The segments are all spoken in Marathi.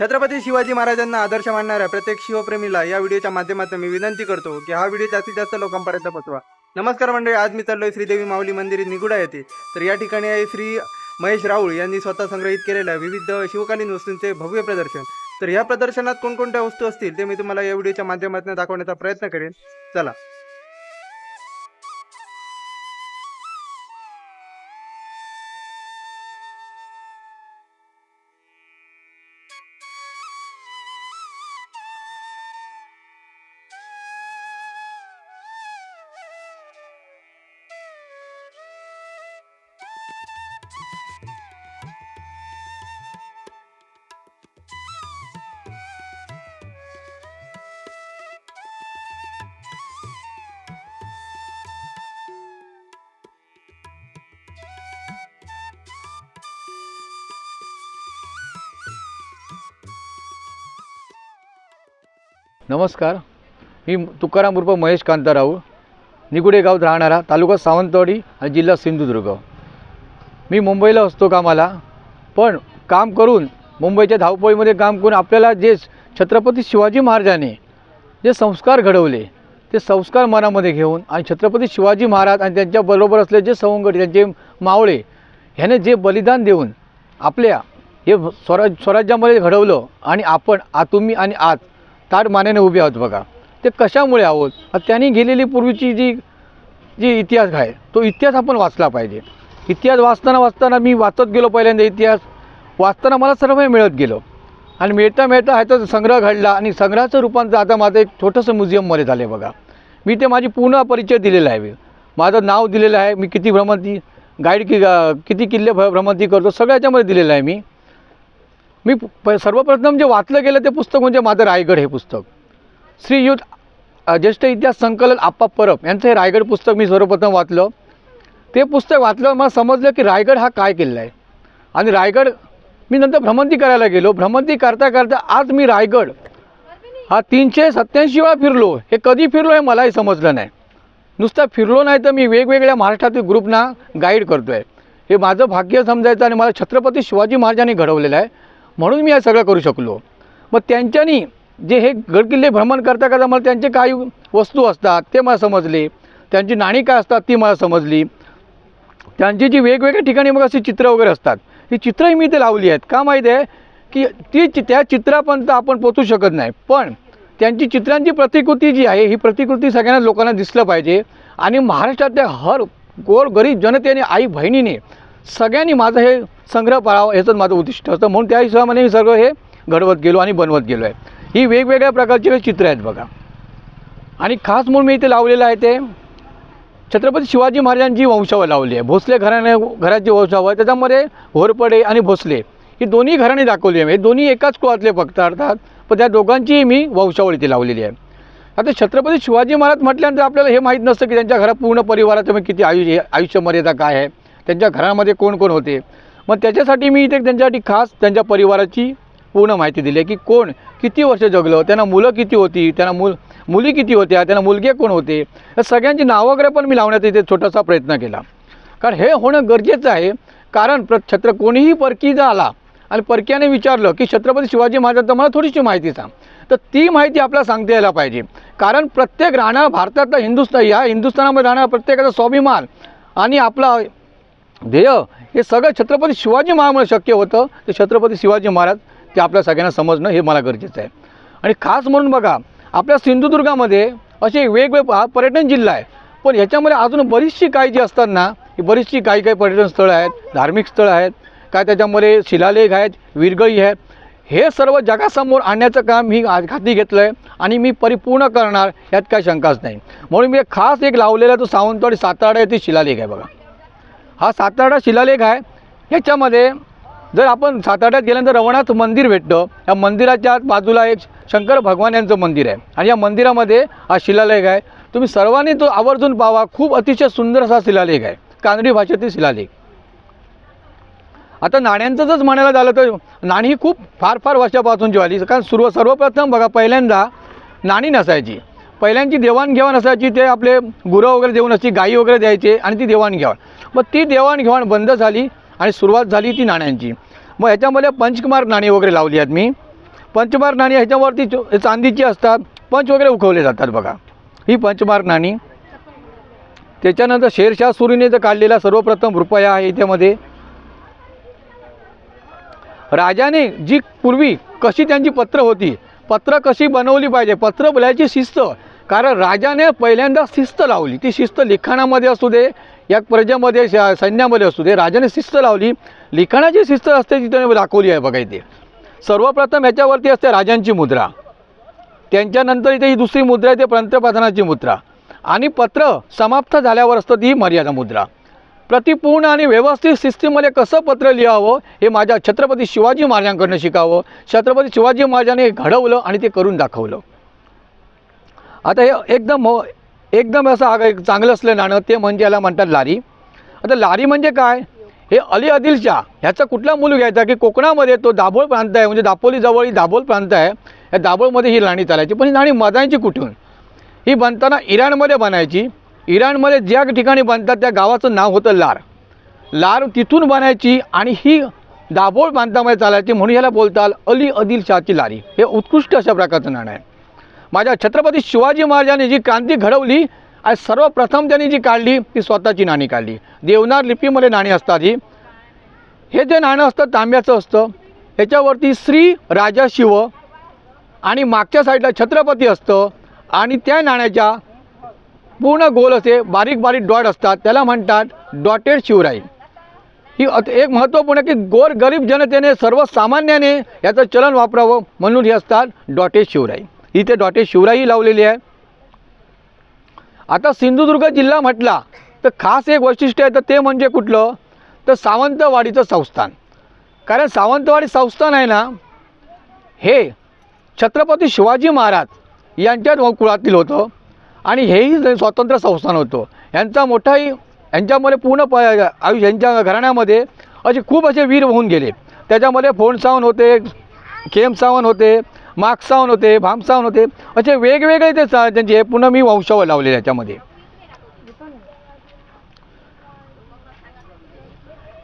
छत्रपती शिवाजी महाराजांना आदर्श मानणाऱ्या प्रत्येक शिवप्रेमीला या व्हिडिओच्या माध्यमातून मी विनंती करतो की हा व्हिडिओ जास्तीत जास्त लोकांपर्यंत पोहोचवा. नमस्कार मंडळी आज मी चाललोय श्रीदेवी माऊली मंदिर निगुडा येथे. तर या ठिकाणी आहे श्री महेश राऊळ यांनी स्वतः संग्रहित केलेल्या विविध शिवकालीन वस्तूंचे भव्य प्रदर्शन. तर या प्रदर्शनात कोणकोणत्या वस्तू असतील ते मी तुम्हाला या व्हिडिओच्या माध्यमातून दाखवण्याचा प्रयत्न करेन. चला. नमस्कार. मी तुकाराम उर्फ महेश कांताराव. निगुडे गावात राहणारा तालुका सावंतवाडी आणि जिल्हा सिंधुदुर्ग. मी मुंबईला असतो कामाला पण काम करून मुंबईच्या धावपळीमध्ये काम करून आपल्याला जे छत्रपती शिवाजी महाराजाने जे संस्कार घडवले ते संस्कार मनामध्ये घेऊन आणि छत्रपती शिवाजी महाराज आणि त्यांच्याबरोबर असले जे सवंगडी त्यांचे मावळे ह्याने जे बलिदान देऊन आपल्या हे स्वराज स्वराज्यामध्ये घडवलं आणि आपण आ तुम्ही आणि आत ताट मानेने उभे आहोत बघा. ते कशामुळे आहोत? त्यांनी गेलेली पूर्वीची जी जी इतिहास आहे तो इतिहास आपण वाचला पाहिजे. इतिहास वाचताना वाचताना मी वाचत गेलो पहिल्यांदा इतिहास. वाचताना मला सर्व मिळत गेलो. आणि मिळता मिळता ह्याचा संग्रह घडला आणि संग्रहाचं रूपांतर आता माझं एक छोटंसं म्युझियममध्ये झालं आहे बघा. मी ते माझी पूर्ण परिचय दिलेला आहे. माझं नाव दिलेलं आहे. मी किती भ्रमंती गाईड कि किती किल्ले भ्रमंती करतो सगळ्याच्यामध्ये दिलेलं आहे मी. मी प सर्वप्रथम जे वाचलं गेलं ते पुस्तक म्हणजे माझं रायगड हे पुस्तक. श्रीयुत ज्येष्ठ इतिहास संकलन आप्पा परब यांचं हे रायगड पुस्तक मी सर्वप्रथम वाचलं. ते पुस्तक वाचलं मला समजलं की रायगड हा काय किल्ला आहे. आणि रायगड मी नंतर भ्रमंती करायला गेलो. भ्रमंती करता करता आज मी रायगड हा तीनशे सत्याऐंशी वेळा फिरलो. हे कधी फिरलो हे मलाही समजलं नाही. नुसतं फिरलो नाही तर मी वेगवेगळ्या महाराष्ट्रातील ग्रुपना गाईड करतो आहे हे माझं भाग्य समजायचं आणि मला छत्रपती शिवाजी महाराजांनी घडवलेलं आहे. म्हणून मी हे सगळं करू शकलो. मग त्यांच्यानी जे हे गडकिल्ले भ्रमण करता करता मला त्यांचे काही वस्तू असतात ते मला समजले. त्यांची नाणी काय असतात ती मला समजली. त्यांची जी वेगवेगळ्या ठिकाणी मग अशी चित्रं वगैरे असतात. ही चित्रंही मी इथे लावली आहेत. का माहीत आहे? की ती चि- त्या चित्रापर्यंत आपण पोचू शकत नाही. पण त्यांची चित्रांची प्रतिकृती जी आहे ही प्रतिकृती सगळ्यांना लोकांना दिसलं पाहिजे. आणि महाराष्ट्रातल्या हर गोर गरीब जनतेने आई बहिणीने सगळ्यांनी माझं हे संग्रह पाळावा याचंच माझं उद्दिष्ट होतं म्हणून त्या हिशोबाने मी सगळं हे घडवत गेलो आणि बनवत गेलो आहे ही वेगवेगळ्या प्रकारची काही चित्रं आहेत बघा. आणि खास म्हणून मी इथे लावलेलं आहे ते छत्रपती शिवाजी महाराजांची वंशावळ लावली आहे. भोसले घराण्या घराची वंशावळ त्याच्यामध्ये घोरपडे आणि भोसले ही दोन्ही घराणे दाखवली आहे. हे दोन्ही एकाच कुळातले फक्त अर्थात. पण त्या दोघांचीही मी वंशावळ इथे लावलेली आहे. आता छत्रपती शिवाजी महाराज म्हटल्यानंतर आपल्याला हे माहीत नसतं की त्यांच्या घरात पूर्ण परिवाराचं मग किती आयुष्य मर्यादा काय आहे? त्यांच्या घरामध्ये कोण कोण होते? मग त्याच्यासाठी मी इथे त्यांच्यासाठी खास त्यांच्या परिवाराची पूर्ण माहिती दिली आहे की कोण किती वर्ष जगलं त्यांना मुलं किती होती त्यांना मुल मुली किती होत्या त्यांना मुलगे कोण होते या सगळ्यांची नावं वगैरे पण मी लावण्याचा इथे छोटासा प्रयत्न केला. कारण हे होणं गरजेचं आहे कारण प्र छत्र कोणीही परकीचा आला आणि परक्याने विचारलं की छत्रपती शिवाजी महाराजांचं मला थोडीशी माहिती सांग. तर ती माहिती आपल्याला सांगता यायला पाहिजे. कारण प्रत्येक राहणार भारतातला हिंदुस्तान ह्या हिंदुस्थानामध्ये राहणारा प्रत्येकाचा स्वाभिमान आणि आपला ध्येय हे सगळं छत्रपती शिवाजी महाराज शक्य होतं ते छत्रपती शिवाजी महाराज ते आपल्या सगळ्यांना समजणं हे मला गरजेचं आहे. आणि खास म्हणून बघा आपल्या सिंधुदुर्गामध्ये असे वेगवेगळे हा पर्यटन जिल्हा आहे पण ह्याच्यामध्ये अजून बरीचशी काही जी असताना ही बरीचशी काही काही पर्यटन स्थळं आहेत धार्मिक स्थळं आहेत काय त्याच्यामध्ये शिलालेख आहेत विरगळी आहेत. हे सर्व जगासमोर आणण्याचं काम मी आज हाती घेतलं आहे आणि मी परिपूर्ण करणार यात काही शंकाच नाही. म्हणून मी खास एक लावलेला तो सावंतवाडी सातारा येथे शिलालेख आहे बघा. हा सातारा शिलालेख आहे. ह्याच्यामध्ये जर आपण साताऱ्यात गेल्यानंतर रवनाथ मंदिर भेटतं या मंदिराच्या बाजूला एक शंकर भगवान यांचं मंदिर आहे. आणि या मंदिरामध्ये हा शिलालेख आहे. तुम्ही सर्वांनी तो आवर्जून पावा खूप अतिशय सुंदर असा शिलालेख आहे. कानडी भाषेतील शिलालेख. आता नाण्यांचं जर म्हणायला झालं तर नाणी ही खूप फार फार वर्षापासून जी आली कारण सुरुवात सर्वप्रथम बघा पहिल्यांदा नाणी नसायची. पहिल्यांची देवाणघेवाण असायची ते आपले गुरं वगैरे देऊन असती गाई वगैरे द्यायचे आणि ती देवाणघेवाण. मग ती देवाणघेवाण बंद झाली आणि सुरुवात झाली ती नाण्यांची. मग ह्याच्यामध्ये पंचकुमार नाणी वगैरे लावली आहेत मी. पंचमार्क नाणी ह्याच्यावरती चांदीची असतात पंच वगैरे उखवले जातात बघा. ही पंचमार्क नाणी. त्याच्यानंतर शेरशाह सुरीने जर काढलेला सर्वप्रथम रुपया आहे याच्यामध्ये राजाने जी पूर्वी कशी त्यांची पत्र होती पत्र कशी बनवली पाहिजे पत्र बोलायची शिस्त कारण राजाने पहिल्यांदा शिस्त लावली. ती शिस्त लिखाणामध्ये असू दे या प्रजेमध्ये श- सैन्यामध्ये असू दे राजाने शिस्त लावली. लिखाणाची शिस्त असते ती त्याने दाखवली आहे बघा इथे. सर्वप्रथम ह्याच्यावरती असते राजांची मुद्रा. त्यांच्यानंतर इथे ही दुसरी मुद्रा आहे ते पंतप्रधानाची मुद्रा. आणि पत्र समाप्त झाल्यावर असतं ती मर्यादा मुद्रा. प्रतिपूर्ण आणि व्यवस्थित सिस्टीममध्ये कसं पत्र लिहावं हे माझ्या छत्रपती शिवाजी महाराजांकडनं शिकावं. छत्रपती शिवाजी महाराजांनी घडवलं आणि ते करून दाखवलं. आता हे एकदम एकदम असं आग- एक चांगलं असलं नाणं ते म्हणजे याला म्हणतात लारी. आता लारी म्हणजे काय? हे अली आदिलशाह ह्याचा कुठला मूल घ्यायचा की कोकणामध्ये तो दाभोळ प्रांत आहे म्हणजे दापोलीजवळ ही दाभोळ प्रांत आहे. या दाभोळमध्ये ही नाणी चालायची पण ही नाणी मदायची कुठून? ही बनताना इराणमध्ये बनायची. इराणमध्ये ज्या ठिकाणी बनतात त्या गावाचं नाव होतं लार. लार तिथून बनायची आणि ही दाभोळ प्रांतामध्ये चालायची म्हणून याला बोलताल अली अदिलशाची लारी. हे उत्कृष्ट अशा प्रकारचं नाणं आहे. माझ्या छत्रपती शिवाजी महाराजांनी जी क्रांती घडवली आणि सर्वप्रथम त्यांनी जी काढली ती स्वतःची नाणी काढली. देवनार लिपीमध्ये नाणी असतात ही. हे जे नाणं असतं तांब्याचं असतं ह्याच्यावरती श्री राजा शिव आणि मागच्या साईडला छत्रपती असतं आणि त्या नाण्याच्या पूर्ण गोल असे बारीक बारीक डॉट असतात. त्याला म्हणतात डॉटेड शिवराई. ही अत एक महत्त्वपूर्ण की गोर गरीब जनतेने सर्वसामान्याने याचं चलन वापरावं म्हणून हे असतात डॉटेड शिवराई. इथे डॉटे शिवराई लावलेली आहे. आता सिंधुदुर्ग जिल्हा म्हटला तर खास एक वैशिष्ट्य आहे तर ते म्हणजे कुठलं? तर सावंतवाडीचं संस्थान. कारण सावंतवाडी संस्थान आहे ना हे छत्रपती शिवाजी महाराज यांच्या कुळातील होतं आणि हेही स्वतंत्र संस्थान होतं. यांचा मोठाही यांच्यामध्ये पूर्ण प आयुष्य यांच्या घराण्यामध्ये असे खूप असे वीर होऊन गेले. त्याच्यामध्ये फोंडसावंत होते खेमसावंत होते मागसावन होते भामसावन होते असे वेगवेगळे ते त्यांचे पुन्हा मी वंशावळ लावले याच्यामध्ये.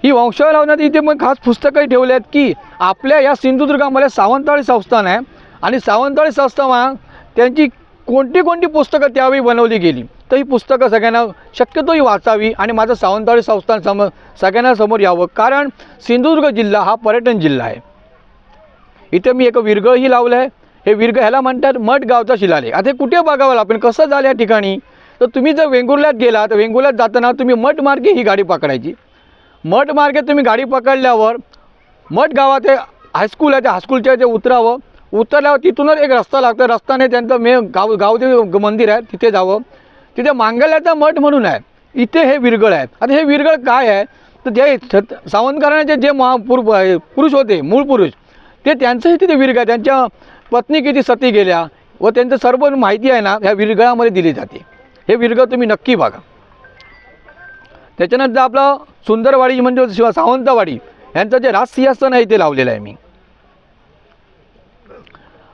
ही वंशावळ लावण्यात इथे मग खास पुस्तकही ठेवले आहेत की आपल्या या सिंधुदुर्गामध्ये सावंतवाडी संस्थान आहे. आणि सावंतवाडी संस्थान त्यांची कोणती कोणती पुस्तकं त्यावेळी बनवली गेली. तर ही पुस्तकं सगळ्यांना शक्यतो ही वाचावी आणि माझं सावंतवाडी संस्थान सम सगळ्यांना समोर यावं. कारण सिंधुदुर्ग जिल्हा हा पर्यटन जिल्हा आहे. इथे मी एक विरगळही लावलं आहे. हे विरग ह्याला म्हणतात मठ गावचा शिलालेख. आता हे कुठे बघावं आपण कसं झालं या ठिकाणी? तर तुम्ही जर वेंगुर्ल्यात गेला तर वेंगुर्ल्यात जाताना तुम्ही मठ मार्गे ही गाडी पकडायची. मठ मार्गे तुम्ही गाडी पकडल्यावर मठ गावात हायस्कूल आहे त्या हायस्कूलच्या जे उतरावं उतरल्यावर तिथूनच एक रस्ता लागतो. रस्त्याने त्यांचं मे गाव गावदेव मंदिर आहे तिथे जावं. तिथे मांगल्याचा मठ म्हणून आहे. इथे हे विरगळ आहे. आता हे विरगळ काय आहे? तर जे सावंतकरांचे जे महापुर पुरुष होते मूळ पुरुष ते त्यांचंही तिथे विरग आहे त्यांच्या पत्नी किती सती गेल्या व त्यांचं सर्व माहिती आहे ना ह्या विरगळामध्ये दिली जाते. हे विरगळ तुम्ही नक्की बघा. त्याच्यानंतर आपलं सुंदरवाडी म्हणजे शिवा सावंतवाडी यांचं जे राजसिंहासन आहे ते लावलेलं आहे मी.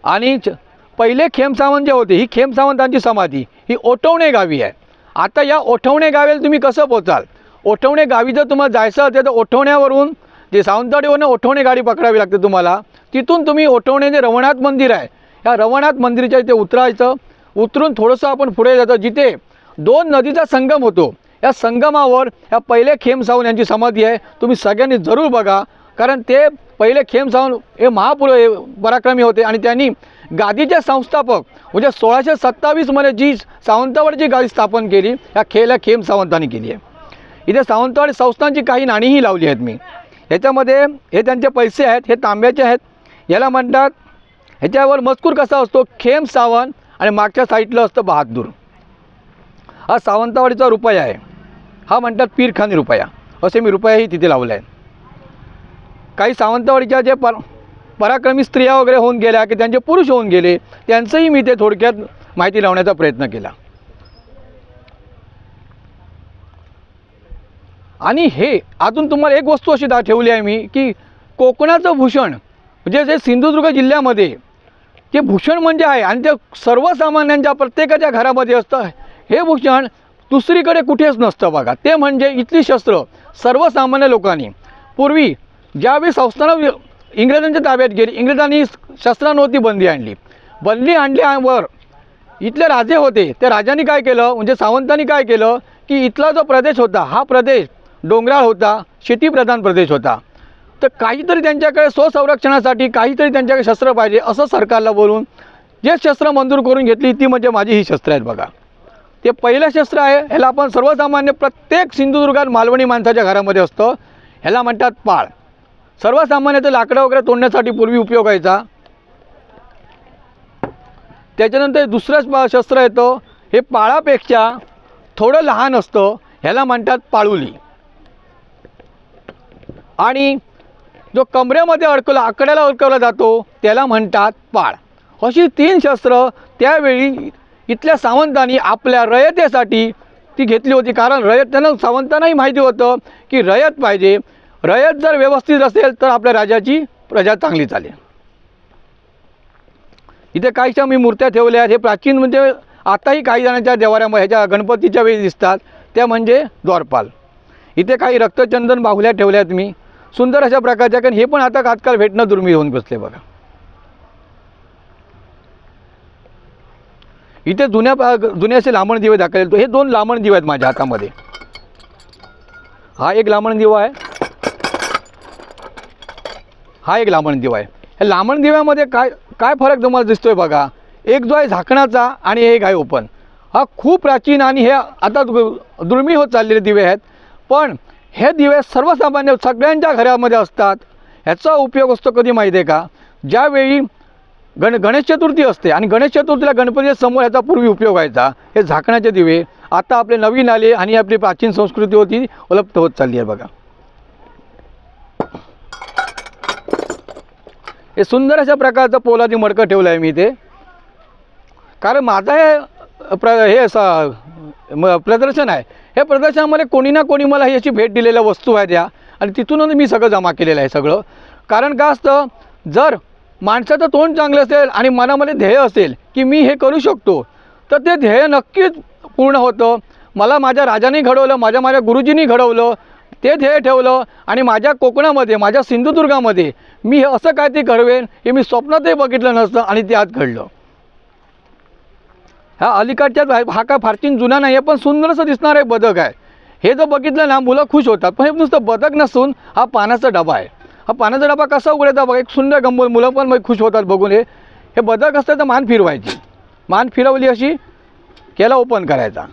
आणि च- पहिले खेमसावंत जे होते ही खेमसावंतांची समाधी ही ओठवणे गावी आहे. आता या ओठवणे गावेला तुम्ही कसं पोचाल? ओठवणे गावी जर तुम्हाला जायचं असेल तर ओठवण्यावरून जे सावंतवाडीवरनं ओठवणे गाडी पकडावी लागते तुम्हाला तिथून तुम्ही ओठवणे जे रवणाथ मंदिर आहे या रवणाथ मंदिराच्या इथे उतरायचं उतरून थोडंसं आपण पुढे जातो जिथे दोन नदीचा संगम होतो या संगमावर या पहिले खेमसावंत यांची समाधी आहे. तुम्ही सगळ्यांनी जरूर बघा कारण ते पहिले खेमसावंत हे महापुर हे पराक्रमी होते आणि त्यांनी गादीचे संस्थापक म्हणजे सोळाशे सत्तावीसमध्ये जी सावंतवाडीची गादी स्थापन केली या खेला खेम सावंतांनी केली आहे. इथे सावंतवाडी संस्थांची काही नाणीही लावली आहेत मी. ह्याच्यामध्ये हे त्यांचे पैसे आहेत हे तांब्याचे आहेत. याला म्हणतात ह्याच्यावर मजकूर कसा असतो? खेम सावंत आणि मागच्या साईडला असतं बहादूर. हा सावंतवाडीचा रुपया आहे. हा म्हणतात पीरखानी रुपया. असे मी रुपयाही तिथे लावले आहेत. काही सावंतवाडीच्या जे पर पराक्रमी स्त्रिया वगैरे होऊन गेल्या की त्यांचे पुरुष होऊन गेले त्यांचंही मी ते थोडक्यात माहिती लावण्याचा प्रयत्न केला. आणि हे अजून तुम्हाला एक वस्तू अशी दा ठेवली आहे मी की कोकणाचं भूषण म्हणजे जे सिंधुदुर्ग जिल्ह्यामध्ये ते भूषण म्हणजे आहे आणि ते सर्वसामान्यांच्या प्रत्येकाच्या घरामध्ये असतं हे भूषण दुसरीकडे कुठेच नसतं बघा. ते म्हणजे इथली शस्त्र सर्वसामान्य लोकांनी. पूर्वी ज्यावेळी संस्थानं इंग्रजांच्या ताब्यात गेली इंग्रजांनी शस्त्रांवरती बंदी आणली. बंदी आणल्यावर इथले राजे होते. त्या राजांनी काय केलं म्हणजे सावंतांनी काय केलं की इथला जो प्रदेश होता हा प्रदेश डोंगराळ होता शेतीप्रधान प्रदेश होता. तर काहीतरी त्यांच्याकडे स्वसंरक्षणासाठी काहीतरी त्यांच्याकडे शस्त्र पाहिजे असं सरकारला बोलून जे शस्त्र मंजूर करून घेतली ती म्हणजे माझी ही शस्त्र आहेत बघा. ते पहिलं शस्त्र आहे ह्याला आपण सर्वसामान्य प्रत्येक सिंधुदुर्गात मालवणी माणसाच्या घरामध्ये असतं. ह्याला म्हणतात पाळ. सर्वसामान्य ते लाकडं वगैरे तोडण्यासाठी पूर्वी उपयोग व्हायचा. त्याच्यानंतर दुसरंच पा- शस्त्र येतं. हे पाळापेक्षा थोडं लहान असतं. ह्याला म्हणतात पाळुली. आणि जो कमरेमध्ये अडकवला आकड्याला अडकवला जातो त्याला म्हणतात पाळ. अशी तीन शस्त्र त्यावेळी इथल्या सावंतांनी आपल्या रयतेसाठी ती घेतली होती. कारण रयत त्यांना सावंतांनाही माहिती होतं की रयत पाहिजे. रयत जर व्यवस्थित असेल तर आपल्या राजाची प्रजा चांगली चालेल. इथे काहीशा मी मूर्त्या ठेवल्या आहेत. हे प्राचीन म्हणजे आताही काही जणांच्या देवाऱ्यामध्ये ह्याच्या गणपतीच्या वेळी दिसतात. त्या म्हणजे द्वारपाल. इथे काही रक्तचंदन बाहुल्या ठेवल्या आहेत मी. सुंदर अशा प्रकारच्या कारण हे पण आता आजकाल भेटणं दुर्मिळ होऊन बसले बघा. इथे जुन्या पा- जुने असे लांबण दिवे दाखवले हे दोन लांबण दिवे आहेत माझ्या हातामध्ये. हा एक लांबण दिवा आहे. हा एक लांबण दिवा आहे. ह्या लांबण दिव्यामध्ये काय काय फरक तुम्हाला दिसतोय बघा? एक जो आहे झाकणाचा आणि एक आहे ओपन. हा खूप प्राचीन आणि हे आता दुर्मिळ होत चाललेले दिवे आहेत. पण हे दिवे सर्वसामान्य सगळ्यांच्या घरामध्ये असतात. ह्याचा उपयोग असतो कधी माहिती आहे का? ज्यावेळी गण गणेश चतुर्थी असते आणि गणेश चतुर्थीला गणपती समोर ह्याचा पूर्वी उपयोग व्हायचा. हे झाकण्याचे दिवे. आता आपले नवीन आले आणि आपली प्राचीन संस्कृती होती उपलब्ध होत चालली आहे बघा. हे सुंदर अशा प्रकारचं पोलादी मडकं ठेवलं आहे मी इथे. कारण माझा हे प्र हे असं म प्रदर्शन आहे. हे प्रदर्शनामध्ये कोणी ना कोणी मला ही अशी भेट दिलेल्या वस्तू आहेत या. आणि तिथूनच मी सगळं जमा केलेलं आहे सगळं. कारण का असतं? जर माणसाचं तोंड चांगलं असेल आणि मनामध्ये ध्येय असेल की मी हे करू शकतो तर ते ध्येय नक्कीच पूर्ण होतं. मला माझ्या राजाने घडवलं माझ्या माझ्या गुरुजींनी घडवलं ते ध्येय ठेवलं आणि माझ्या कोकणामध्ये माझ्या सिंधुदुर्गामध्ये मी हे असं काय ते घडवेन हे मी स्वप्नातही बघितलं नसतं आणि ते आज घडलं. ह्या अलीकडच्याच हा काय फारचीन जुना नाही आहे पण सुंदर असं दिसणारं एक बदक आहे. हे जर बघितलं ना मुलं खुश होतात. पण हे नुसतं बदक नसून हा पाण्याचा डबा आहे. हा पाण्याचा डबा कसा उघडायचा बघा एक सुंदर गंबोल मुलं पण मग खुश होतात बघून. हे हे बदक असतं तर मान फिरवायची. मान फिरवली अशी केला ओपन करायचा.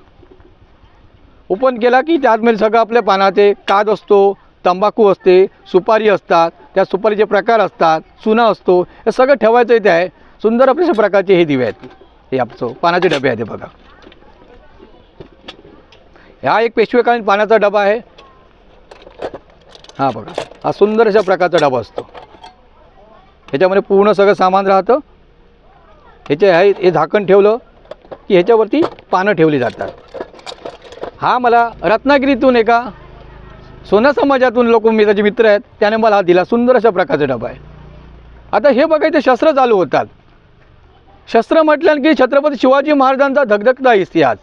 ओपन केला की त्यातमध्ये म्हणजे सगळं आपल्या पानाचे काद असतो तंबाखू असते सुपारी असतात त्या सुपारीचे प्रकार असतात चुना असतो हे सगळं ठेवायचं इथे आहे. सुंदर आपल्या प्रकारचे हे दिवे आहेत. हे आपचं पानाचे डबे आहेत बघा. हा एक पेशवेकालीन पाण्याचा डबा आहे. हा बघा हा सुंदर अशा प्रकारचा डबा असतो. ह्याच्यामध्ये पूर्ण सगळं सामान राहतं. ह्याच्या हे हे झाकण ठेवलं की ह्याच्यावरती पानं ठेवली जातात. हा मला रत्नागिरीतून एका सोना समाजातून लोक मी त्याचे मित्र आहेत त्याने मला हा दिला. सुंदर अशा प्रकारचा डबा आहे. आता हे बघायचे शस्त्र चालू होतात. शस्त्र म्हटलं की छत्रपती शिवाजी महाराजांचा धगधगता इतिहास.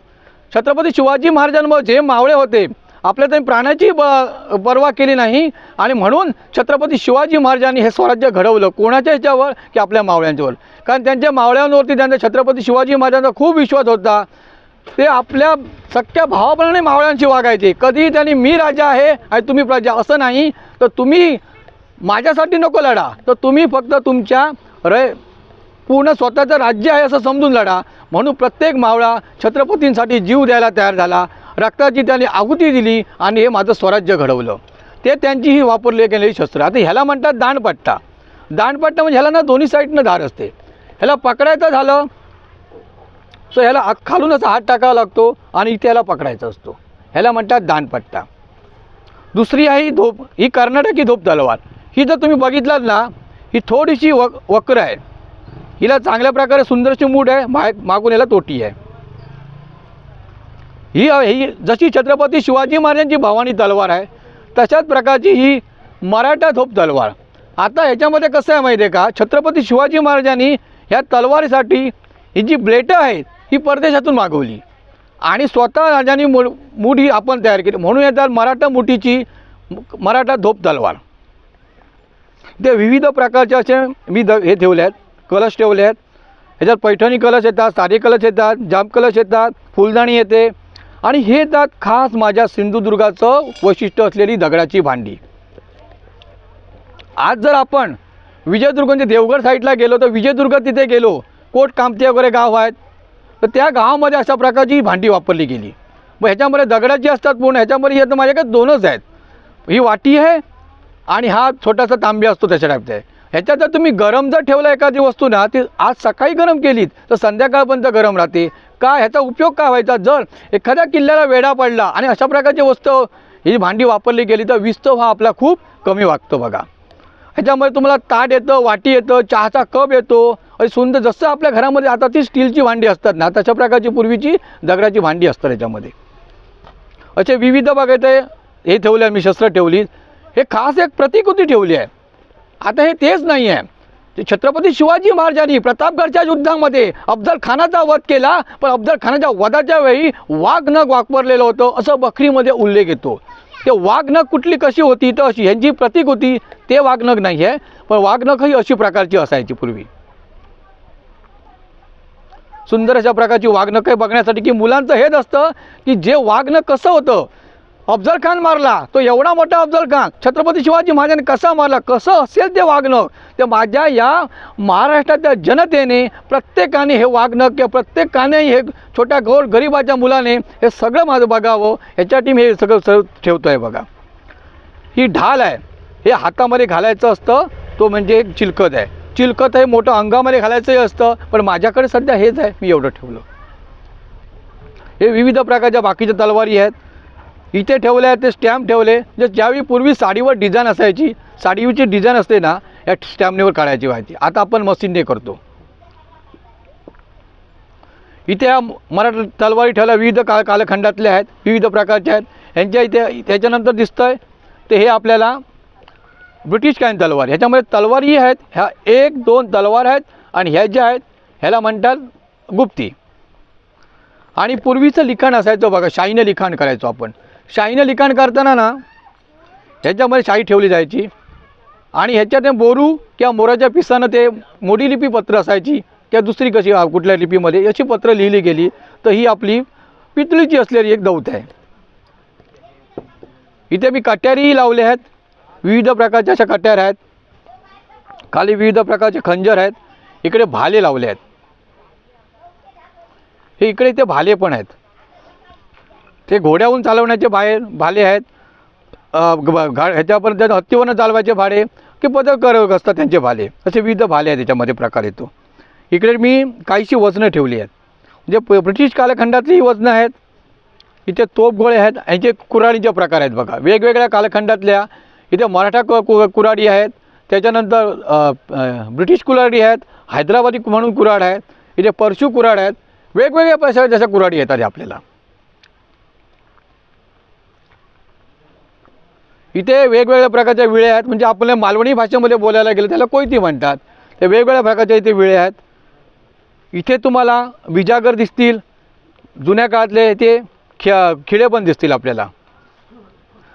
छत्रपती शिवाजी महाराजांवर जे मावळे होते आपल्या त्यांनी प्राण्याची ब पर्वा केली नाही आणि म्हणून छत्रपती शिवाजी महाराजांनी हे स्वराज्य घडवलं. कोणाच्या ह्याच्यावर? की आपल्या मावळ्यांच्यावर. कारण त्यांच्या मावळ्यांवरती त्यांचा छत्रपती शिवाजी महाराजांचा खूप विश्वास होता. ते आपल्या सख्या भावाप्रमाणे मावळ्यांशी वागायचे. कधीही त्यांनी मी राजा आहे आणि तुम्ही प्रजा. असं नाही. तर तुम्ही माझ्यासाठी नको लढा. तर तुम्ही फक्त तुमच्या रय पूर्ण स्वतःचं राज्य आहे असं समजून लढा. म्हणून प्रत्येक मावळा छत्रपतींसाठी जीव द्यायला तयार झाला. रक्ताची त्यांनी आहुती दिली आणि हे माझं स्वराज्य घडवलं. ते त्यांची ही वापरली गेलेली शस्त्र. आता ह्याला म्हणतात दांडपट्टा दांडपट्टा म्हणजे ह्याला ना दोन्ही साईडनं धार असते. ह्याला पकडायचं झालं तर ह्याला खालूनच हात टाकावा लागतो आणि इथे ह्याला पकडायचा असतो. ह्याला म्हणतात दांडपट्टा दुसरी आहे ही धोप. ही कर्नाटकी धोप तलवार. ही जर तुम्ही बघितलात ना ही थोडीशी वक वक्र आहे. हिला चांगल्या प्रकारे सुंदरशी मूठ आहे मा मागून याला तोटी आहे. ही ही जशी छत्रपती शिवाजी महाराजांची भवानी तलवार आहे तशाच प्रकारची ही मराठा धोप तलवार. आता ह्याच्यामध्ये कसं आहे माहिती आहे का? छत्रपती शिवाजी महाराजांनी ह्या तलवारीसाठी ही जी ब्लेटं आहेत ही परदेशातून मागवली. आणि स्वतः राजांनी मु मुठी ही आपण तयार केली. म्हणून येतात मराठा मुठीची मराठा धोप तलवार. ते विविध प्रकारचे असे मी द हे ठेवले आहेत. कलश ठेवले आहेत. ह्याच्यात पैठणी कलश येतात साधे कलश येतात जाम कलश येतात फुलदाणी येते. आणि हे येतात खास माझ्या सिंधुदुर्गाचं वैशिष्ट्य असलेली दगडाची भांडी. आज जर आपण विजयदुर्ग म्हणजे देवगड साईडला गेलो तर विजयदुर्ग तिथे गेलो कोट कामते वगैरे गाव आहेत तर त्या गावामध्ये अशा प्रकारची भांडी वापरली गेली. मग ह्याच्यामध्ये दगडाची असतात पूर्ण ह्याच्यामध्ये हे तर माझ्याकडे दोनच आहेत. ही वाटी आहे आणि हा छोटासा तांबे असतो त्याच्या टाईपचा आहे. ह्याच्यात जर तुम्ही गरम जर ठेवला एखादी वस्तू ना ती आज सकाळी गरम केलीत तर संध्याकाळपर्यंत गरम राहते. का ह्याचा उपयोग काय व्हायचा? जर एखाद्या किल्ल्याला वेढा पडला आणि अशा प्रकारची वस्तू ही भांडी वापरली गेली तर विस्तव हा आपला खूप कमी वागतो बघा. ह्याच्यामध्ये तुम्हाला ताट येतं वाटी येतं चहाचा कप येतो आणि सुंदर जसं आपल्या घरामध्ये आता ती स्टीलची भांडी असतात ना तशा प्रकारची पूर्वीची दगडाची भांडी असतात ह्याच्यामध्ये. असे विविध बघायचं हे ठेवले मी शस्त्र ठेवली. हे खास एक प्रतिकृती ठेवली आहे. आता हे तेच नाही आहे ते छत्रपती शिवाजी महाराजांनी प्रतापगडच्या युद्धामध्ये अफजल खानाचा वध केला पण अफजल खानाच्या वधाच्या वेळी वाघ नग वापरलेलं होतं असं बकरीमध्ये उल्लेख येतो. ते वाघनग कुठली कशी होती तर अशी ह्यांची प्रतीक होती ते वाघनग नाही आहे पण वाघनख ही अशी प्रकारची असायची पूर्वी. सुंदर अशा प्रकारची वाघनख बघण्यासाठी की मुलांचं हेच असतं की जे वाघनख कसं होतं अफजल खान मारला. तो एवढा मोठा अफजल खान छत्रपती शिवाजी महाराजांनी कसा मारला कसं असेल ते वागणं ते माझ्या या महाराष्ट्रातल्या जनतेने प्रत्येकाने हे वागणं किंवा प्रत्येकाने हे छोट्या गोर गरिबाच्या मुलाने हे सगळं माझं बघावं ह्याच्यासाठी मी हे सगळं सर ठेवतो आहे बघा. ही ढाल आहे. हे हातामध्ये घालायचं असतं तो म्हणजे एक चिलखत आहे. चिलखत हे मोठं अंगामध्ये घालायचंही असतं पण माझ्याकडे सध्या हेच आहे मी एवढं ठेवलं. हे विविध प्रकारच्या बाकीच्या तलवारी आहेत. इथे ठेवले आहे ते स्टॅम्प ठेवले. जे ज्यावेळी पूर्वी साडीवर डिझाईन असायची साडीची डिझाईन असते ना या स्टॅम्पनेवर काढायची व्हायची आता आपण मशीनने करतो. इथे ह्या मराठी तलवारी ठेवल्या विविध काळ कालखंडातल्या आहेत विविध प्रकारच्या आहेत. यांच्या इथे त्याच्यानंतर दिसतं आहे ते हे आपल्याला ब्रिटिश कायन तलवार. ह्याच्यामध्ये तलवारी आहेत ह्या एक दोन तलवार आहेत आणि ह्या ज्या आहेत ह्याला म्हणतात गुप्ती. आणि पूर्वीचं लिखाण असायचं बघा शाईनं लिखाण करायचो आपण. शाईनं लिखाण करताना ना ह्याच्यामध्ये शाई ठेवली जायची. आणि ह्याच्यात बोरू किंवा मोराच्या पिसानं ते मोठी लिपी पत्र असायची किंवा दुसरी कशी कुठल्या लिपीमध्ये अशी पत्र लिहिली गेली. तर ही आपली पितळीची असलेली एक दौत आहे. इथे मी कट्यारीही लावले आहेत. विविध प्रकारच्या अशा कट्यार आहेत. खाली विविध प्रकारचे खंजर आहेत. इकडे भाले लावले आहेत. हे इकडे इथे भाले पण आहेत. ते घोड्याहून चालवण्याचे बाहेर भाले आहेत. घा ह्याच्यापर्यंत हत्तीवरनं चालवायचे भाडे की पदकर असतात त्यांचे भाले. असे विविध भाले आहेत त्याच्यामध्ये प्रकार येतो. इकडे मी काहीशी वजनं ठेवली आहेत. म्हणजे प- ब्रिटिश कालखंडातली ही वजनं आहेत. इथे तोपगोळे आहेत. ह्याचे कुऱ्हाडीचे प्रकार आहेत बघा. वेगवेगळ्या कालखंडातल्या इथे मराठा कु कु कुऱ्हाडी आहेत. त्याच्यानंतर ब्रिटिश कुऱ्हाडी आहेत. हैदराबादी म्हणून कुऱ्हाड आहेत. इथे परशू कुऱ्हाड आहेत. वेगवेगळ्या पैसा जशा कुऱ्हाडी येतात आपल्याला. इथे वेगवेगळ्या प्रकारच्या विळ्या आहेत. म्हणजे आपल्या मालवणी भाषेमध्ये बोलायला गेलं त्याला कोयती म्हणतात. ते वेगवेगळ्या प्रकारच्या इथे विळे आहेत. इथे तुम्हाला विजागर दिसतील जुन्या काळातले ते खे खिळे पण दिसतील आपल्याला.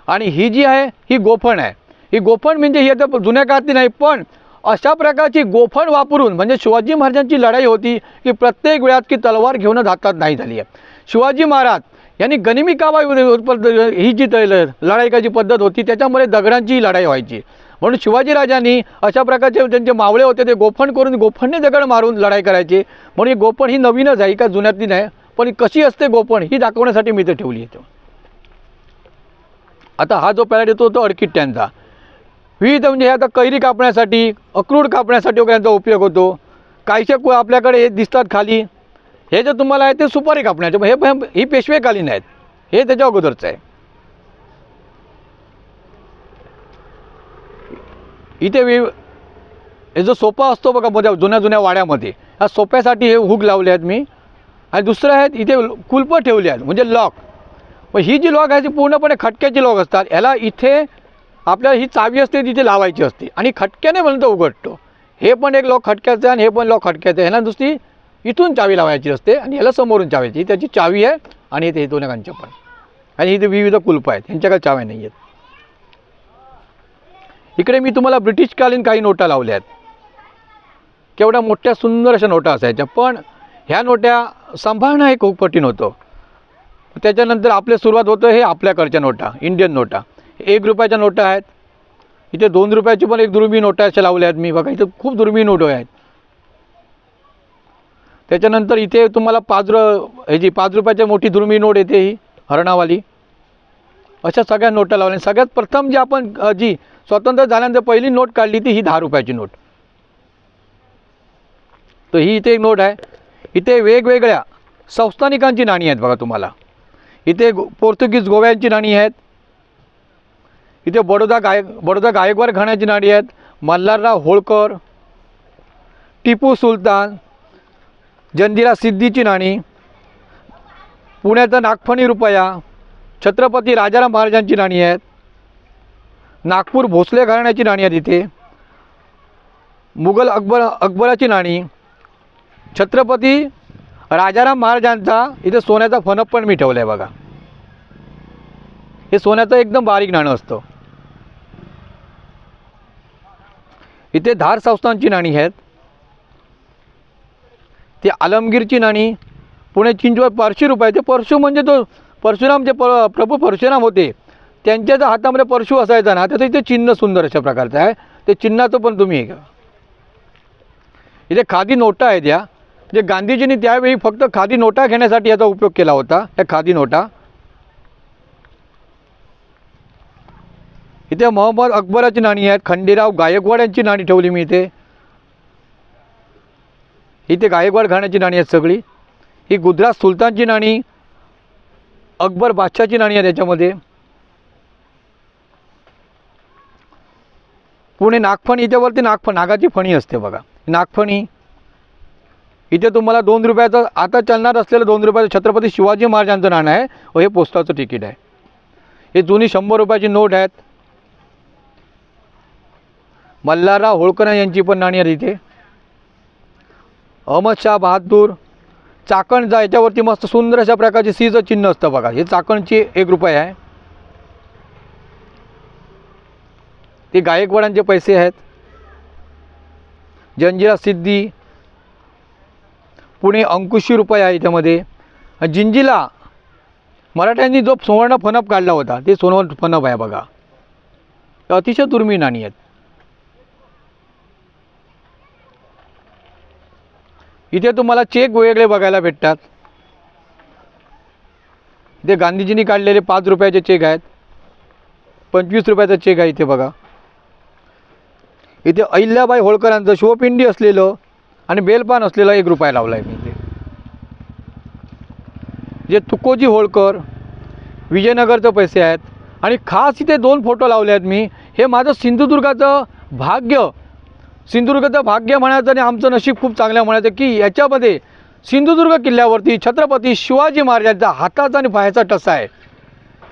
आणि ही जी आहे ही गोफण आहे. ही गोफण म्हणजे ही आता जुन्या काळातली नाही पण अशा प्रकारची गोफण वापरून म्हणजे शिवाजी महाराजांची लढाई होती की प्रत्येक वेळात की तलवार घेऊन हातात नाही झाली आहे. शिवाजी महाराज यांनी गनिमी कावा ही जी त- लढाई पद्धत होती त्याच्यामुळे दगडांची लढाई व्हायची. म्हणून शिवाजीराजांनी अशा प्रकारचे त्यांचे मावळे होते ते गोफण करून गोफणने दगड मारून लढाई करायचे. म्हणून ही गोफण ही नवीनच आहे का जुन्यातली नाही पण ही कशी असते गोपण ही दाखवण्यासाठी मी ते ठेवली आहे आता हा जो पॅलेट येतो तो अडकिट्ट्यांचा. विविध म्हणजे हे आता कैरी कापण्यासाठी अक्रूड कापण्यासाठी वगैरे यांचा उपयोग होतो. काहीशे आपल्याकडे हे दिसतात खाली. हे जे तुम्हाला आहे ते सुपारी कापण्याचे हे ही पेशवेकालीन आहेत. हे त्याच्या अगोदरचं आहे. इथे वि हे जो सोफा असतो बघा मोठ्या जुन्या जुन्या वाड्यामध्ये. ह्या सोप्यासाठी हे हुक लावले आहेत मी. आणि दुसरं आहेत इथे कुलपं ठेवले आहेत म्हणजे लॉक. पण ही जी लॉक आहे ती पूर्णपणे खटक्याची लॉक असतात. ह्याला इथे आपल्याला ही चावी असते तिथे लावायची असते. आणि खटक्याने पर्यंत उघडतो. हे पण एक लॉक खटक्याचं आहे आणि हे पण लॉक खटक्याचं आहे. ह्याला दुसरी इथून चावी लावायची असते आणि ह्याला समोरून चावायची. ही त्याची चावी आहे आणि इथे हे दोन्ही पण. आणि इथे विविध कुलपं आहेत. ह्यांच्याकडे चाव्या नाही आहेत. इकडे मी तुम्हाला ब्रिटिशकालीन काही नोटा लावल्या आहेत. केवढ्या मोठ्या सुंदर अशा नोटा असायच्या. पण ह्या नोट्या सांभाळणं हे खूप कठीण होतं. त्याच्यानंतर आपले सुरुवात होतं हे आपल्याकडच्या नोटा इंडियन नोटा. एक रुपयाच्या नोटा आहेत. इथे दोन रुपयाची पण एक दुर्मी नोटा अशा लावल्या आहेत. मी बघा इथं खूप दुर्मी नोटो आहेत. त्याच्यानंतर इथे तुम्हाला पाच रु ह्याची पाच रुपयाची मोठी दुर्मी नोट येते ही हरणावाली. अशा सगळ्या नोटा लावल्या. सगळ्यात प्रथम जी आपण जी स्वतंत्र झाल्यानंतर पहिली नोट काढली ती ही दहा रुपयाची नोट. तर ही इथे एक नोट आहे. इथे वेगवेगळ्या संस्थानिकांची नाणी आहेत बघा तुम्हाला. इथे गो पोर्तुगीज गोव्यांची नाणी आहेत. इथे बडोदा गाय बडोदा गायकवाड घाण्याची नाणी आहेत. मल्हारराव होळकर टिपू सुलतान जंजिरा सिद्धीची नाणी पुण्याचा नागफणी रुपया छत्रपती राजाराम महाराजांची नाणी आहेत नागपूर भोसले घराण्याची नाणी आहेत इथे मुघल अकबर अकबराची नाणी छत्रपती राजाराम महाराजांचा इथे सोन्याचा फणप पण मी ठेवला आहे बघा. हे सोन्याचं एकदम बारीक नाणं असतं. इथे धार संस्थांची नाणी आहेत. ती आलमगीरची नाणी पुणे चिंचवड परशु रुपये ते परशु म्हणजे तो परशुराम जे प प्रभू परशुराम होते त्यांच्या ज्या हातामध्ये परशु असायचा ना त्याचं इथे चिन्ह सुंदर अशा प्रकारचं आहे. ते चिन्हाचं पण तुम्ही हे इथे खादी नोटा आहेत या. जे गांधीजींनी त्यावेळी फक्त खादी नोटा घेण्यासाठी याचा उपयोग केला होता त्या खादी नोटा. इथे मोहम्मद अकबराची नाणी आहेत खंडेराव गायकवाड यांची नाणी ठेवली मी इथे. इथे गायकवाड घराण्याची नाणी आहेत सगळी. ही गुजरात सुलतानची नाणी अकबर बादशाहची नाणी आहे त्याच्यामध्ये पुणे नागफणी इथेवरती नागफण नागाची फणी असते बघा. नागफणी. इथे तुम्हाला दोन रुपयाचं आता चालणार असलेलं दोन रुपयाचं छत्रपती शिवाजी महाराजांचं नाणं आहे. व हे पोस्टाचं तिकीट आहे. हे जुनी शंभर रुपयाची नोट आहेत. मल्हारराव होळकर यांची पण नाणी आहेत इथे. अहमद शाह बहादूर चाकणचा याच्यावरती मस्त सुंदर अशा प्रकारचे सीचं चिन्ह असतं बघा. हे चाकणची एक रुपये आहे. ते गायकवाडांचे पैसे आहेत. जंजिरा सिद्धी पुणे अंकुशी रुपये आहे याच्यामध्ये. जिंजिला मराठ्यांनी जो सुवर्ण फणप काढला होता ते सोनवण फणप आहे बघा. अतिशय दुर्मिळ नाणी आहेत. इथे तुम्हाला चेक वेगळे बघायला भेटतात. इथे गांधीजींनी काढलेले पाच रुपयाचे चेक आहेत. पंचवीस रुपयाचा चेक आहे इथे बघा. इथे अहिल्याबाई होळकरांचं शिवपिंडी असलेलं आणि बेलपान असलेलं एक रुपया लावला आहे मी इथे. जे तुकोजी होळकर विजयनगरचं पैसे आहेत. आणि खास इथे दोन फोटो लावले आहेत मी. हे माझं सिंधुदुर्गाचं भाग्य सिंधुदुर्गचं भाग्य म्हणायचं आणि आमचं नशीब खूप चांगलं म्हणायचं की याच्यामध्ये सिंधुदुर्ग किल्ल्यावरती छत्रपती शिवाजी महाराजांचा हाताचा आणि पायाचा टसा आहे.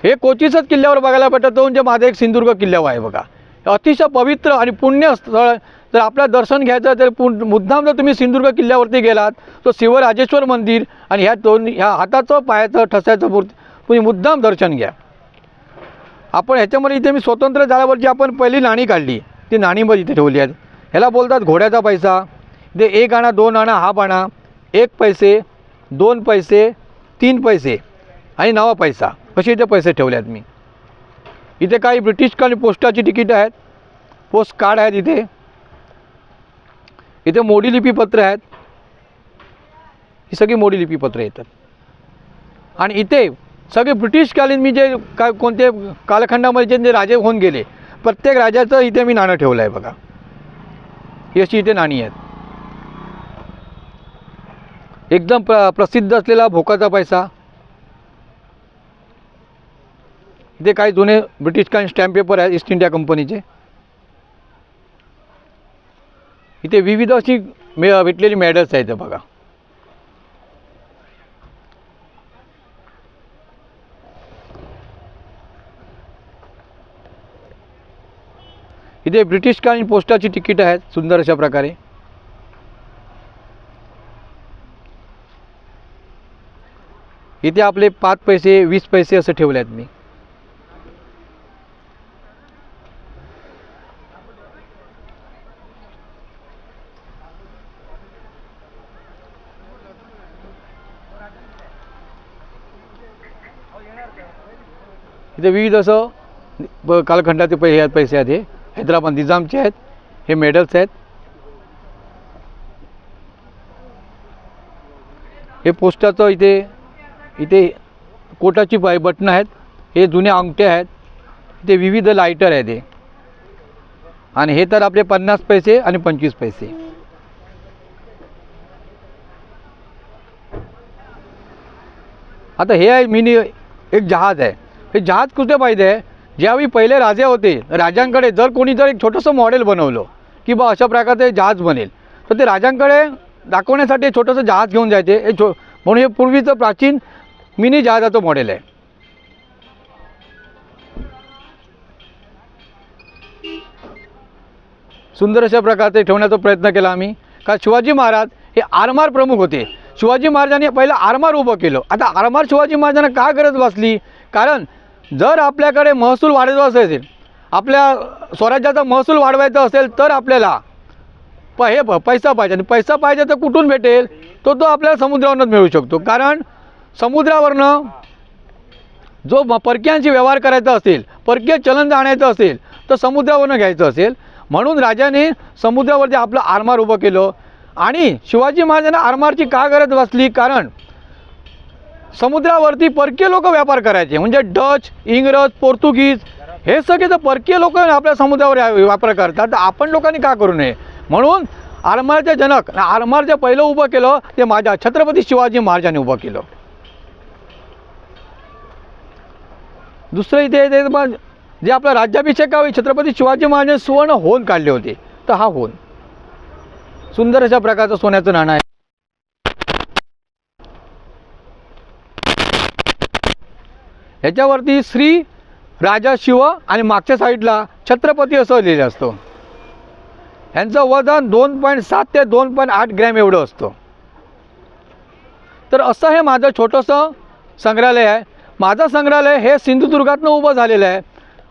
हे कोचीसच किल्ल्यावर बघायला भेटतं म्हणजे माझं एक सिंधुदुर्ग किल्ल्यावर आहे बघा. अतिशय पवित्र आणि पुण्य स्थळ. जर आपलं दर्शन घ्यायचं तर पु मुद्दाम जर तुम्ही सिंधुदुर्ग किल्ल्यावरती गेलात तर शिवराजेश्वर मंदिर आणि ह्या दोन ह्या हाताचं पायाचं ठसायचं मूर्ती तुम्ही मुद्दाम दर्शन घ्या. आपण ह्याच्यामध्ये इथे मी स्वतंत्र झाल्यावरची आपण पहिली नाणी काढली. ती नाणीमध्ये इथे ठेवली आहेत. ह्याला बोलतात घोड्याचा पैसा. ते एक आणा दोन आणा हाफ आणा. एक पैसे दोन पैसे तीन पैसे आणि नवा पैसा. असे इथे पैसे ठेवले आहेत मी? इथे काही ब्रिटिश आणि पोस्टाची तिकीटं आहेत. पोस्ट कार्ड आहेत इथे. इथे मोडी लिपीपत्र आहेत. ही सगळी मोडी लिपीपत्र येतात. आणि इथे सगळे ब्रिटिशकालीन मी जे काय कोणते कालखंडामध्ये जे राजे होऊन गेले प्रत्येक राजाचं इथे मी नाणं ठेवलं आहे बघा. ही अशी इथे नाणी आहेत. एकदम प्र प्रसिद्ध असलेला भोकाचा पैसा. इथे काही जुने ब्रिटिश काही स्टॅम्प पेपर आहेत ईस्ट इंडिया कंपनीचे इथे विविध अशी मे भेटलेली मेडल्स आहेत बघा. इथे ब्रिटिशकालीन पोस्टाची तिकीट आहेत सुंदर अशा प्रकारे. इथे आपले पाच पैसे वीस पैसे असं ठेवले आहेत मी. इथे विविध असं कालखंडाचे पैसे पैसे आहेत हे हैदराबाद निजामचे आहेत हे मेडल्स आहेत. हे पोस्टाचं इथे इथे कोटाची पाय बटणं आहेत हे जुने अंगठे आहेत ते विविध लायटर आहेत हे. आणि हे तर आपले पन्नास पैसे आणि पंचवीस पैसे. आता हे आहे मिनी एक जहाज आहे. हे जहाज कुठे पाहिजे? आहे ज्यावेळी पहिले राजे होते राजांकडे जर कोणी जर एक छोटंसं मॉडेल बनवलं की बा अशा प्रकारचं जहाज बनेल तर ते राजांकडे दाखवण्यासाठी एक छोटंसं जहाज घेऊन जायचे. हे छो म्हणून हे पूर्वीचं प्राचीन मिनी जहाजाचं मॉडेल आहे. सुंदर अशा प्रकारचे ठेवण्याचा प्रयत्न केला आम्ही. का शिवाजी महाराज हे आरमार प्रमुख होते. शिवाजी महाराजांनी पहिलं आरमार उभं केलं. आता आरमार शिवाजी महाराजांना का गरज बसली कारण जर आपल्याकडे महसूल वाढवायचा असेल आपल्या स्वराज्याचा महसूल वाढवायचा असेल तर आपल्याला प हे प- पैसा पाहिजे. आणि पैसा पाहिजे तर कुठून भेटेल? तो तो आपल्याला समुद्रावरूनच मिळू शकतो. कारण समुद्रावरनं जो परकीयांशी परक्यांशी व्यवहार करायचा असेल परकीय चलन जाण्याचं असेल तर समुद्रावरनं घ्यायचं असेल. म्हणून राजाने समुद्रावरती आपलं आरमार उभं केलं. आणि शिवाजी महाराजांना आरमारची का गरज बसली कारण समुद्रावरती परकीय लोक व्यापार करायचे. म्हणजे डच इंग्रज पोर्तुगीज हे सगळे जर परकीय लोक आपल्या समुद्रावर व्यापार करतात. तर आपण लोकांनी का करू नये? म्हणून आरमारचे जनक आरमार जे पहिलं उभं केलं ते माझ्या छत्रपती शिवाजी महाराजांनी उभं केलं. दुसरं इथे जे आपला राज्याभिषेकावेळी छत्रपती शिवाजी महाराजांनी सुवर्ण होऊन काढले होते. तर हा होऊन. सुंदर अशा प्रकारचं सोन्याचं नाणं आहे. ह्याच्यावरती श्री राजा शिव आणि मागच्या साईडला छत्रपती असं लिहिलं असतं. ह्यांचं वजन दोन पॉईंट सात ते दोन पॉईंट आठ ग्रॅम एवढं असतं. तर असं हे माझं छोटंसं संग्रहालय आहे. माझं संग्रहालय हे सिंधुदुर्गातनं उभं झालेलं आहे.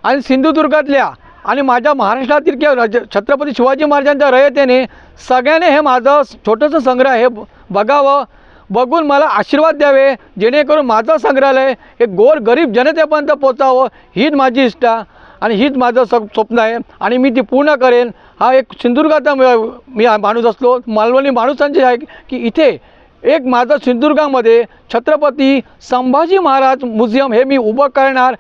आणि सिंधुदुर्गातल्या आणि माझ्या महाराष्ट्रातील किंवा राज छत्रपती शिवाजी महाराजांच्या रयतेने सगळ्याने हे माझं छोटंसं संग्रह हे बघावं. बघून मला आशीर्वाद द्यावे जेणेकरून माझं संग्रहालय हे गोर गरीब जनतेपर्यंत पोचावं हीच माझी इच्छा आणि हीच माझं स स्वप्न आहे आणि मी ती पूर्ण करेन. हा एक सिंधुदुर्गाचा मी माणूस असलो मालवणी माणूसांचे आहे की इथे एक माझं सिंधुदुर्गामध्ये छत्रपती संभाजी महाराज म्युझियम हे मी उभं करणार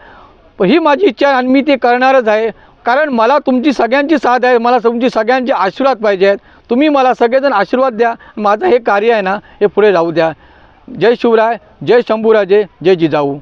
ही माझी इच्छा आहे आणि मी ते करणारच आहे. कारण मला तुमची सगळ्यांची साथ आहे मला तुमची सगळ्यांचे आशीर्वाद पाहिजे आहेत तुम्ही मला सगळेजण आशीर्वाद द्या. माझं हे कार्य आहे ना हे पुढे जाऊ द्या. जय शिवराय जय शंभूराजे जय जिजाऊ.